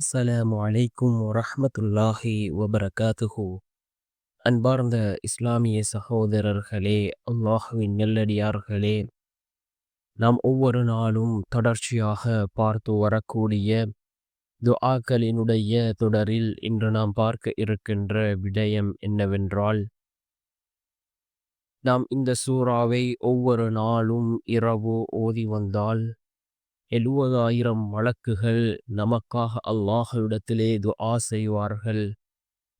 அஸ்ஸலாமு அலைக்கும் வரஹ்மத்துல்லாஹி வபரகாத்துஹு. அன்பார்ந்த இஸ்லாமிய சகோதரர்களே அல்லாஹுவின் நெல்லடியார்களே நாம் ஒவ்வொரு நாளும் தொடர்ச்சியாக பார்த்து வரக்கூடிய துஆக்களினுடைய தொடரில் இன்று நாம் பார்க்க இருக்கின்ற விடயம் என்னவென்றால் நாம் இந்த சூறாவை ஒவ்வொரு நாளும் இரவு ஓதி வந்தால் எழுபதாயிரம் வழக்குகள் நமக்காக அல்லாஹுவிடத்திலே துஆ செய்வார்கள்.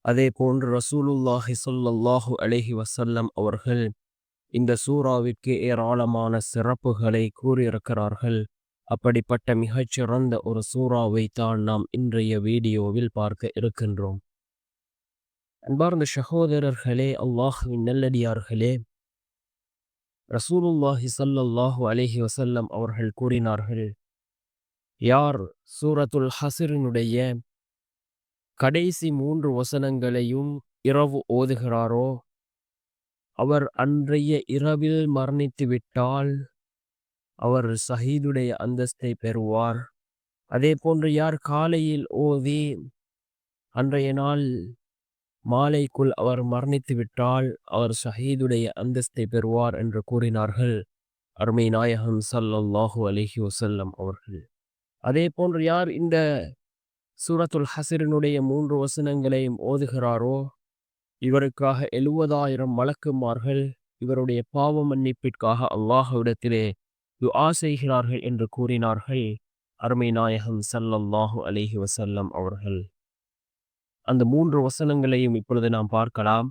அதே போன்று ரசூலுல்லாஹி சொல்லல்லாஹு அலஹி வசல்லம் அவர்கள் இந்த சூறாவிற்கு ஏராளமான சிறப்புகளை கூறியிருக்கிறார்கள். அப்படிப்பட்ட மிகச்சிறந்த ஒரு சூறாவை தான் நாம் இன்றைய வீடியோவில் பார்க்க இருக்கின்றோம். அன்பார்ந்த சகோதரர்களே அல்லாஹுவின் நல்லடியார்களே ரசூலுல்லாஹி சல்லல்லாஹு அலஹி வசல்லம் அவர்கள் கூறினார்கள் யார்? சூரத்துல் ஹசிரினுடைய கடைசி மூன்று வசனங்களையும் இரவு ஓதுகிறாரோ? அவர் அன்றைய இரவில் மரணித்து விட்டால் அவர் ஷஹீதுடைய அந்தஸ்தை பெறுவார். அதே போன்று யார் காலையில் ஓதி அன்றைய நாள் மாலைக்குள் அவர் மரணித்து விட்டால் அவர் ஷஹீதுடைய அந்தஸ்தை பெறுவார் என்று கூறினார்கள் அருமை நாயகம் சல்லல்லாஹு அலஹி வசல்லம் அவர்கள். அதே போன்று யார் இந்த சூரத்துல் ஹசரினுடைய மூன்று வசனங்களையும் ஓதுகிறாரோ இவருக்காக எழுபதாயிரம் வழக்குமார்கள் இவருடைய பாவ மன்னிப்பிற்காக அல்லாஹுவிடத்திலே துஆ செய்கிறார்கள் என்று கூறினார்கள். அருமை நாயகம் சல்லல்லாஹு அலிஹி வசல்லம் அவர்கள். அந்த மூன்று வசனங்களையும் இப்பொழுது நாம் பார்க்கலாம்.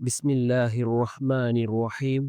பிஸ்மில்லாஹி ரஹ்மானி ரஹீம்.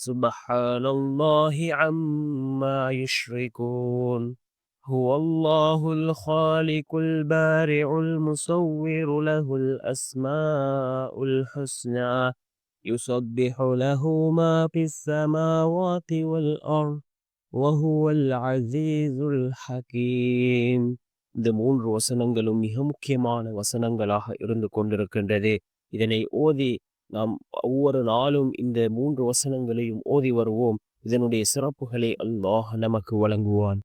سبحان الله عما يشركون هو الله الخالق البارع المصور له الأسماء الحسنى يسبح له ما في السماوات والأرض وهو العزيز الحكيم இந்த மூன்று வசனங்களும் மிக முக்கியமான வசனங்களாக இருந்து கொண்டிருக்கின்றது இதனை ஓதி நாம் ஒவ்வொரு நாளும் இந்த மூன்று வசனங்களையும் ஓதி வருவோம். இதனுடைய சிறப்புகளை அல்லாஹ் நமக்கு வழங்குவான்.